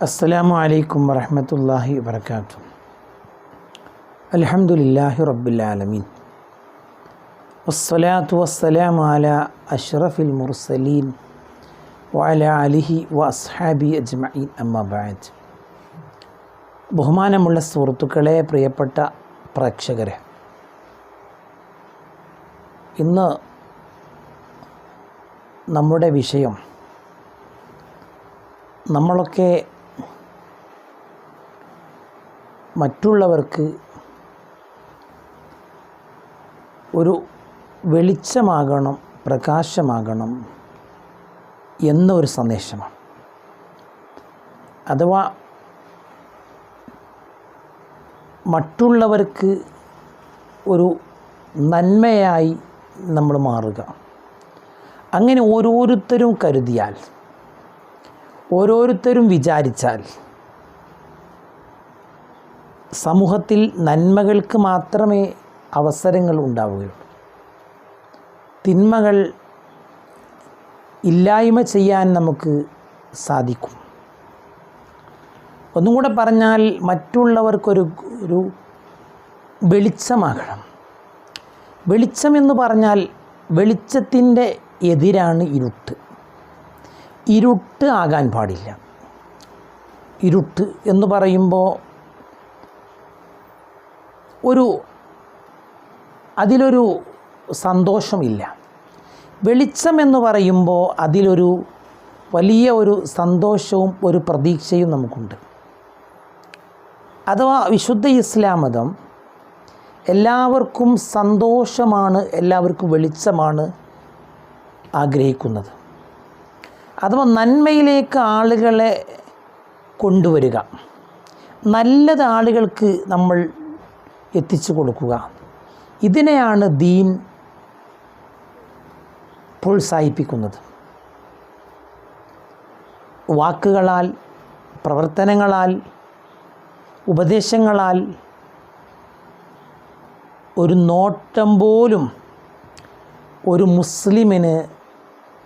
അസ്സലാമു അലൈക്കും വറഹമത്തല്ലാഹി വബർക്കാത്തു അലഹമുല്ലാഹി റബ്ബുലാലമീൻ വസ്സലാത്തു വസ്സലാമു അല അഷ്റഫിൽ മുർസലീൻ വാല അലിഹി വസ്ഹാബി അജ്മീൻ അമ്മബാജ് ബഹുമാനമുള്ള സുഹൃത്തുക്കളെ പ്രിയപ്പെട്ട പ്രേക്ഷകരെ ഇന്ന് നമ്മുടെ വിഷയം നമ്മളൊക്കെ മറ്റുള്ളവർക്ക് ഒരു വെളിച്ചമാകണം പ്രകാശമാകണം എന്നൊരു സന്ദേശമാണ്. അഥവാ മറ്റുള്ളവർക്ക് ഒരു നന്മയായി നമ്മൾ മാറുക. അങ്ങനെ ഓരോരുത്തരും കരുതിയാൽ ഓരോരുത്തരും വിചാരിച്ചാൽ സമൂഹത്തിൽ നന്മകൾക്ക് മാത്രമേ അവസരങ്ങൾ ഉണ്ടാവുകയുള്ളൂ. തിന്മകൾ ഇല്ലായ്മ ചെയ്യാൻ നമുക്ക് സാധിക്കും. ഒന്നും കൂടെ പറഞ്ഞാൽ മറ്റുള്ളവർക്കൊരു ഒരു വെളിച്ചമാകണം. വെളിച്ചമെന്ന് പറഞ്ഞാൽ വെളിച്ചത്തിന്റെ എതിരാണ് ഇരുട്ട്. ഇരുട്ട് ആകാൻ പാടില്ല. ഇരുട്ട് എന്ന് പറയുമ്പോൾ ഒരു അതിലൊരു സന്തോഷമില്ല. വെളിച്ചം എന്ന് പറയുമ്പോൾ അതിലൊരു വലിയ ഒരു സന്തോഷവും ഒരു പ്രതീക്ഷയും നമുക്കുണ്ട്. അഥവാ വിശുദ്ധ ഇസ്ലാം മതം എല്ലാവർക്കും സന്തോഷമാണ് എല്ലാവർക്കും വെളിച്ചമാണ് ആഗ്രഹിക്കുന്നത്. അഥവാ നന്മയിലേക്ക് ആളുകളെ കൊണ്ടുവരിക. നല്ലത് ആളുകൾക്ക് നമ്മൾ എത്തിച്ചു കൊടുക്കുക. ഇതിനെയാണ് ദീൻ പ്രോത്സാഹിപ്പിക്കുന്നത്. വാക്കുകളാൽ പ്രവർത്തനങ്ങളാൽ ഉപദേശങ്ങളാൽ ഒരു നോട്ടം പോലും ഒരു മുസ്ലിമിന്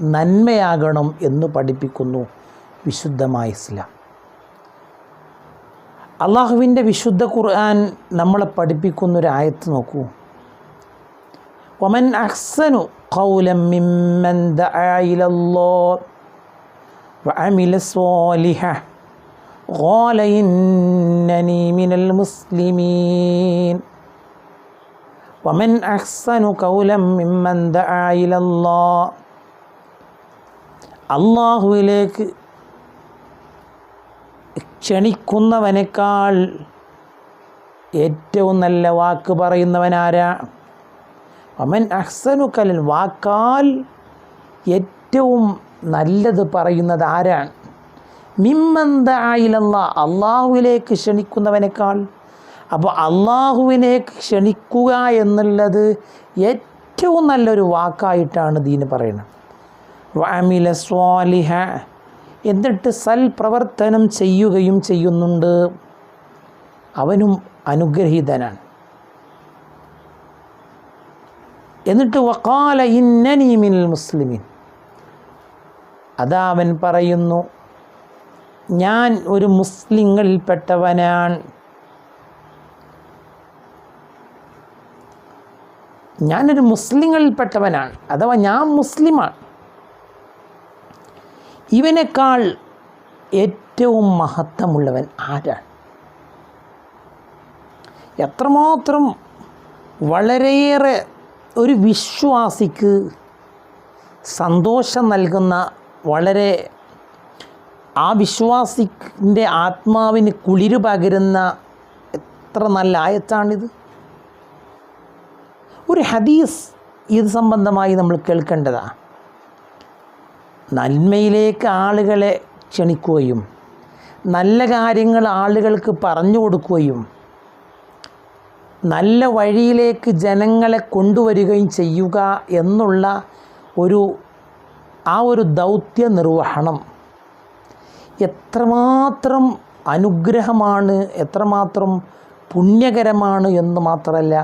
നന്മയാകണം എന്ന് പഠിപ്പിക്കുന്നു വിശുദ്ധമായ ഇസ്ലാം. അള്ളാഹുവിൻ്റെ വിശുദ്ധ ഖുർആൻ നമ്മളെ പഠിപ്പിക്കുന്ന ഒരു ആയത്ത് നോക്കൂ ഒമൻ അഹ്സനു ഖൗലം മിമ്മൻ ദഅ ഇലല്ലാഹ് വഅമില സ്വാലിഹ قال إنني من المسلمين ومن أحسن قولا ممن دعا إلى الله അള്ളാഹുവിലേക്ക് ക്ഷണിക്കുന്നവനേക്കാൾ ഏറ്റവും നല്ല വാക്ക് പറയുന്നവനാരാ അമൻ അഹ്സനു കലൻ വാക്കാൽ ഏറ്റവും നല്ലത് പറയുന്നത് ആരാണ് മിമ്മന്ത മിമ്മന്തായിലല്ല അള്ളാഹുവിലേക്ക് ക്ഷണിക്കുന്നവനേക്കാൾ. അപ്പോൾ അള്ളാഹുവിനേക്ക് ക്ഷണിക്കുക എന്നുള്ളത് ഏറ്റവും നല്ലൊരു വാക്കായിട്ടാണ് ദീന് പറയുന്നത്. വാമില സ്വാലിഹ. എന്നിട്ട് സൽപ്രവർത്തനം ചെയ്യുകയും ചെയ്യുന്നുണ്ട്. അവനും അനുഗ്രഹീതനാണ്. എന്നിട്ട് വക്കാല ഇന്നനീമിൽ മുസ്ലിമിൻ. അതാ അവൻ പറയുന്നു ഞാൻ ഒരു മുസ്ലിങ്ങളിൽപ്പെട്ടവനാണ്. ഞാനൊരു മുസ്ലിങ്ങളിൽപ്പെട്ടവനാണ്. അഥവാ ഞാൻ മുസ്ലിമാണ്. ഇവനേക്കാൾ ഏറ്റവും മഹത്വമുള്ളവൻ ആരാണ്? എത്രമാത്രം വളരെയേറെ ഒരു വിശ്വാസിക്ക് സന്തോഷം നൽകുന്ന വളരെ ആ വിശ്വാസിന്റെ ആത്മാവിന് കുളിര് പകരുന്ന എത്ര നല്ല ആയത്താണിത്. ഒരു ഹദീസ് ഇത് സംബന്ധമായി നമ്മൾ കേൾക്കേണ്ടതാണ്. നന്മയിലേക്ക് ആളുകളെ ക്ഷണിക്കുകയും നല്ല കാര്യങ്ങൾ ആളുകൾക്ക് പറഞ്ഞു കൊടുക്കുകയും നല്ല വഴിയിലേക്ക് ജനങ്ങളെ കൊണ്ടുവരികയും ചെയ്യുക എന്നുള്ള ഒരു ആ ഒരു ദൗത്യ നിർവഹണം എത്രമാത്രം അനുഗ്രഹമാണ് എത്രമാത്രം പുണ്യകരമാണ് എന്ന് മാത്രമല്ല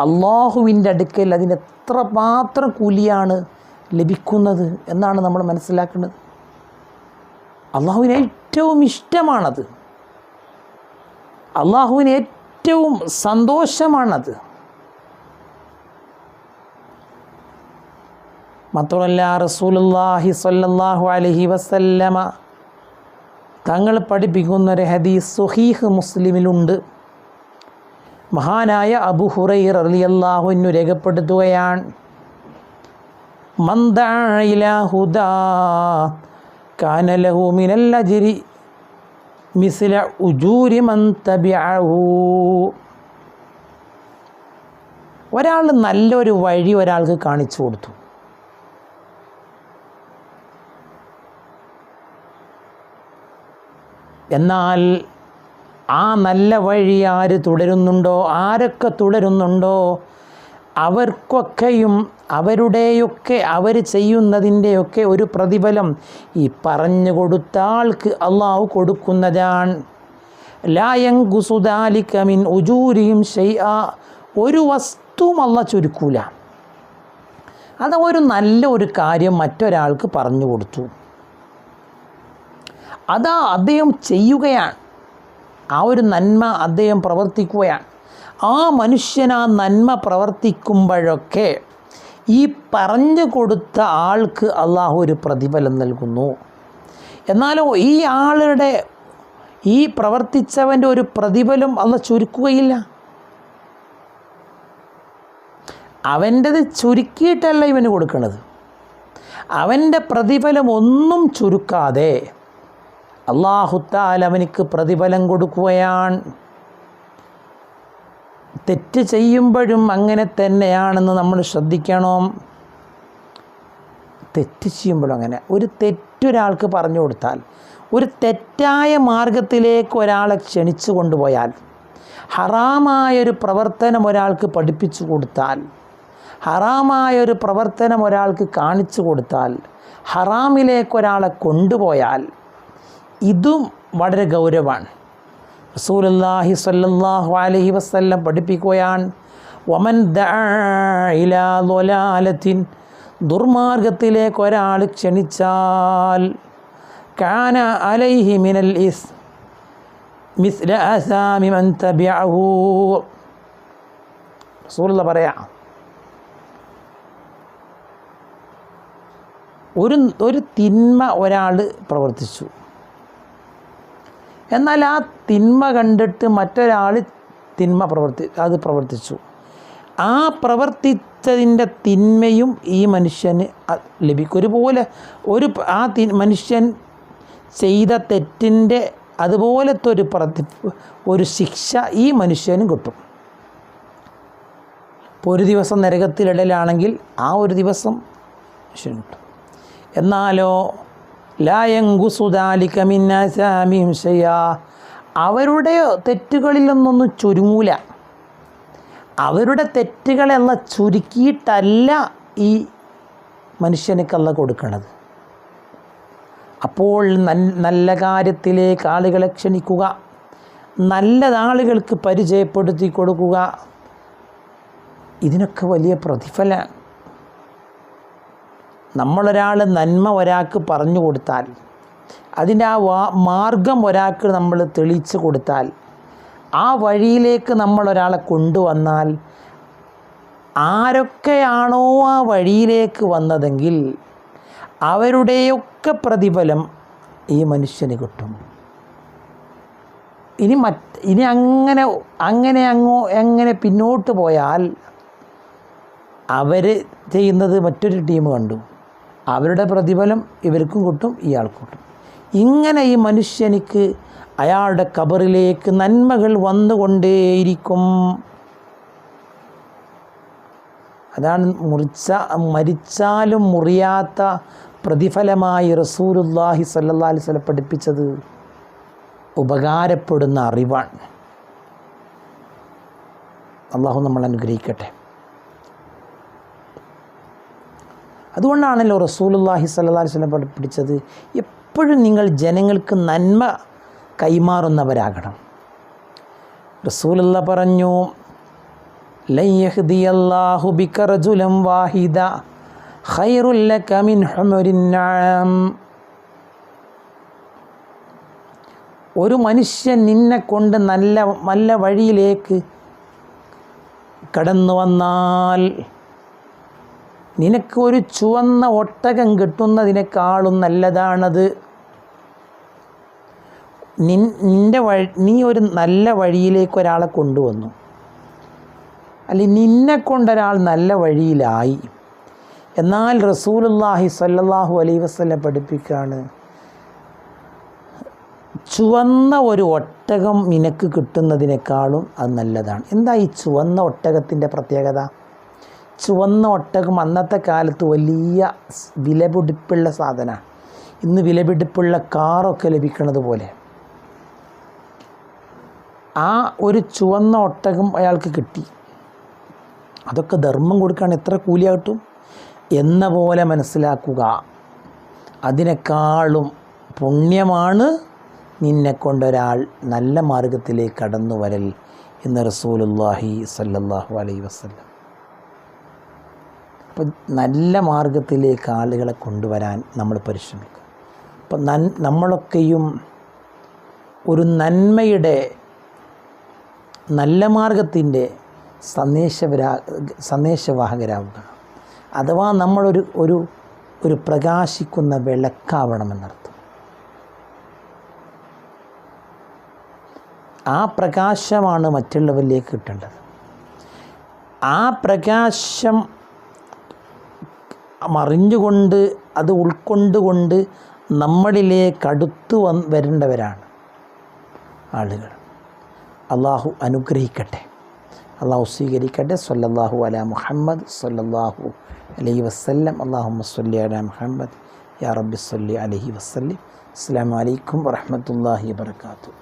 അള്ളാഹുവിന്റെ അടുക്കൽ അതിന് എത്രമാത്രം കൂലിയാണ് ലഭിക്കുന്നത് എന്നാണ് നമ്മൾ മനസ്സിലാക്കേണ്ടത്. അള്ളാഹുവിന് ഏറ്റവും ഇഷ്ടമാണത്. അള്ളാഹുവിന് ഏറ്റവും സന്തോഷമാണത്. മാത്രമല്ല റസൂലാഹി സല്ലാഹു അലഹി വസല്ലമ തങ്ങൾ പഠിപ്പിക്കുന്ന ഒരു ഹദീസ് സുഹീഹ് മുസ്ലിമിലുണ്ട്. മഹാനായ അബു ഹുറൈർ റളിയല്ലാഹുവിനു രേഖപ്പെടുത്തുകയാണ്. മിനൽ അജിരി ഉജൂരി ഒരാൾ നല്ലൊരു വഴി ഒരാൾക്ക് കാണിച്ചു കൊടുത്തു. എന്നാൽ ആ നല്ല വഴി ആര് തുടരുന്നുണ്ടോ? ആരൊക്കെ തുടരുന്നുണ്ടോ? അവർക്കൊക്കെയും അവരുടെയൊക്കെ അവർ ചെയ്യുന്നതിന്റെയൊക്കെ ഒരു പ്രതിഫലം ഈ പറഞ്ഞു കൊടുത്ത ആൾക്ക് അള്ളാഹു കൊടുക്കുന്നതാണ്. ലായങ്കുസുദാലിക്കമിൻ ഉജൂരിയും ഷെയ്യ ഒരു വസ്തുവും അല്ല ചുരുക്കൂല. അത് ഒരു നല്ല ഒരു കാര്യം മറ്റൊരാൾക്ക് പറഞ്ഞു കൊടുത്തു. അതാ അദ്ദേഹം ചെയ്യുകയാണ്. ആ ഒരു നന്മ അദ്ദേഹം പ്രവർത്തിക്കുകയാണ്. ആ മനുഷ്യനാ നന്മ പ്രവർത്തിക്കുമ്പോഴൊക്കെ ഈ പറഞ്ഞു കൊടുത്ത ആൾക്ക് അള്ളാഹു ഒരു പ്രതിഫലം നൽകുന്നു. എന്നാലോ ഈ ആളുടെ ഈ പ്രവർത്തിച്ചവന്റെ ഒരു പ്രതിഫലം അല്ല ചുരുക്കുകയില്ല. അവന്റെത് ചുരുക്കിയിട്ടല്ല ഇവന് കൊടുക്കുന്നത് അവന്റെ പ്രതിഫലം ഒന്നും ചുരുക്കാതെ അള്ളാഹുത്താൽ അവനിക്ക് പ്രതിഫലം കൊടുക്കുകയാണ്. തെറ്റ് ചെയ്യുമ്പോഴും അങ്ങനെ തന്നെയാണെന്ന് നമ്മൾ ശ്രദ്ധിക്കണം? തെറ്റ് ചെയ്യുമ്പോഴും അങ്ങനെ. ഒരു തെറ്റൊരാൾക്ക് പറഞ്ഞു കൊടുത്താൽ ഒരു തെറ്റായ മാർഗത്തിലേക്ക് ഒരാളെ ക്ഷണിച്ചു കൊണ്ടുപോയാൽ ഹറാമായൊരു പ്രവർത്തനം ഒരാൾക്ക് പഠിപ്പിച്ചു കൊടുത്താൽ ഹറാമായൊരു പ്രവർത്തനം ഒരാൾക്ക് കാണിച്ചു കൊടുത്താൽ ഹറാമിലേക്ക് ഒരാളെ കൊണ്ടുപോയാൽ ഇതും വളരെ ഗൗരവമാണ്. റസൂലുള്ളാഹി സ്വല്ലല്ലാഹു അലൈഹി വസല്ലം പഠിപ്പിക്കുകയാണ്. വമൻ ഇലാ ളലാലത്തിൻ ദുർമാർഗത്തിലേക്ക് ഒരാൾ ക്ഷണിച്ചാൽ കാന അലൈഹി മിനൽ ഇസ് മിസ്ല അസാമി മൻ തബിഅഹു റസൂലുള്ള പറയാം ഒരു ഒരു തിന്മ ഒരാൾ പ്രവർത്തിച്ചു. എന്നാൽ ആ തിന്മ കണ്ടിട്ട് മറ്റൊരാൾ തിന്മ പ്രവർത്തി അത് പ്രവർത്തിച്ചു. ആ പ്രവർത്തിച്ചതിന്റെ തിന്മയും ഈ മനുഷ്യന് ലഭിക്കും. ഒരുപോലെ ഒരു ആ തി മനുഷ്യൻ ചെയ്ത തെറ്റിന്റെ അതുപോലത്തെ ഒരു പ്രതി ഒരു ശിക്ഷ ഈ മനുഷ്യനും കിട്ടും. ഇപ്പോൾ ഒരു ദിവസം നരകത്തിലിടലാണെങ്കിൽ ആ ഒരു ദിവസം മനുഷ്യൻ കിട്ടും. എന്നാലോ അവരുടെ തെറ്റുകളിലൊന്നൊന്നും ചുരുങ്ങൂല. അവരുടെ തെറ്റുകളെല്ലാം ചുരുക്കിയിട്ടല്ല ഈ മനുഷ്യനക്കല്ല കൊടുക്കണത്. അപ്പോൾ നല്ല കാര്യത്തിലേക്ക് ആളുകളെ ക്ഷണിക്കുക നല്ലതാളുകൾക്ക് പരിചയപ്പെടുത്തി കൊടുക്കുക ഇതിനൊക്കെ വലിയ പ്രതിഫലമാണ് നമ്മളൊരാൾ നന്മ ഒരാൾക്ക് പറഞ്ഞു കൊടുത്താൽ അതിന്റെ ആ വാ മാർഗം ഒരാൾക്ക് നമ്മൾ തെളിയിച്ചു കൊടുത്താൽ ആ വഴിയിലേക്ക് നമ്മളൊരാളെ കൊണ്ടുവന്നാൽ ആരൊക്കെയാണോ ആ വഴിയിലേക്ക് വന്നതെങ്കിൽ അവരുടെയൊക്കെ പ്രതിഫലം ഈ മനുഷ്യന് കിട്ടും. ഇനി മറ്റ് ഇനി അങ്ങനെ അങ്ങനെ അങ്ങോ എങ്ങനെ പിന്നോട്ട് പോയാൽ അവർ ചെയ്യുന്നത് മറ്റൊരു ടീം കണ്ടു. അവരുടെ പ്രതിഫലം ഇവർക്കും കിട്ടും ഇയാൾക്കും കിട്ടും. ഇങ്ങനെ ഈ മനുഷ്യനിക്ക് അയാളുടെ കബറിലേക്ക് നന്മകൾ വന്നുകൊണ്ടേയിരിക്കും. അതാണ് മുറിച്ച മരിച്ചാലും മുറിയാത്ത പ്രതിഫലമായി റസൂലുല്ലാഹി സല്ലല്ലാഹി അലൈഹി വസല്ലം പഠിപ്പിച്ചത് ഉപകാരപ്പെടുന്ന അറിവാണ്. അള്ളാഹു നമ്മൾ അനുഗ്രഹിക്കട്ടെ. അതുകൊണ്ടാണല്ലോ റസൂലുല്ലാഹി സല്ലാ വസല്ലം പഠിപ്പിച്ചത് എപ്പോഴും നിങ്ങൾ ജനങ്ങൾക്ക് നന്മ കൈമാറുന്നവരാകണം. റസൂലുള്ള പറഞ്ഞു വാഹിദ മിൻ ഒരു മനുഷ്യൻ നിന്നെ കൊണ്ട് നല്ല നല്ല വഴിയിലേക്ക് കടന്നു വന്നാൽ നിനക്ക് ഒരു ചുവന്ന ഒട്ടകം കിട്ടുന്നതിനേക്കാളും നല്ലതാണത്. നിൻ നിന്റെ വഴി നീ ഒരു നല്ല വഴിയിലേക്ക് ഒരാളെ കൊണ്ടുവന്നു. അല്ലെങ്കിൽ നിന്നെ കൊണ്ടൊരാൾ നല്ല വഴിയിലായി. എന്നാൽ റസൂലുല്ലാഹി സല്ലാഹു അലൈ വസ്ലം പഠിപ്പിക്കുകയാണ് ചുവന്ന ഒരു ഒട്ടകം നിനക്ക് കിട്ടുന്നതിനേക്കാളും അത് നല്ലതാണ്. എന്താ ഈ ചുവന്ന ഒട്ടകത്തിന്റെ പ്രത്യേകത? ചുവന്ന ഒട്ടകം അന്നത്തെ കാലത്ത് വലിയ വിലപിടിപ്പുള്ള സാധനമാണ് ഇന്ന് വിലപിടിപ്പുള്ള കാറൊക്കെ ലഭിക്കുന്നത് പോലെ. ആ ഒരു ചുവന്ന ഒട്ടകം അയാൾക്ക് കിട്ടി. അതൊക്കെ ധർമ്മം കൊടുക്കാൻ എത്ര കൂലിയാട്ടും എന്ന പോലെ മനസ്സിലാക്കുക. അതിനേക്കാളും പുണ്യമാണ് നിന്നെ കൊണ്ടൊരാൾ നല്ല മാർഗത്തിലേക്ക് കടന്നു വരൽ എന്ന് റസൂലുല്ലാഹി സല്ലാഹു അലൈ വസല്ലം. അപ്പം നല്ല മാർഗത്തിലേക്ക് ആളുകളെ കൊണ്ടുവരാൻ നമ്മൾ പരിശ്രമിക്കും അപ്പം നൻ നമ്മളൊക്കെയും ഒരു നന്മയുടെ നല്ല മാർഗത്തിന്റെ സന്ദേശവരാ സന്ദേശവാഹകരാവുക. അഥവാ നമ്മളൊരു ഒരു ഒരു പ്രകാശിക്കുന്ന വിളക്കാവണമെന്നർത്ഥം. ആ പ്രകാശമാണ് മറ്റുള്ളവരിലേക്ക് കിട്ടേണ്ടത്. ആ പ്രകാശം മറിഞ്ഞുകൊണ്ട് അത് ഉൾക്കൊണ്ടുകൊണ്ട് നമ്മളിലേക്ക് അടുത്തു വന്ന് വരേണ്ടവരാണ് ആളുകൾ. അള്ളാഹു അനുഗ്രഹിക്കട്ടെ. അള്ളാഹു സ്വീകരിക്കട്ടെ. സല്ലല്ലാഹു അല മുഹമ്മദ് സല്ലല്ലാഹു അലൈഹി വസല്ലം. അള്ളാഹു സല്ലി അല മുഹമ്മദ്. യാ റബ്ബി സല്ലി അലൈഹി വസ്ല്ലി. അസ്സാം വലൈക്കും വറഹമത്തല്ലാഹി വാത്തു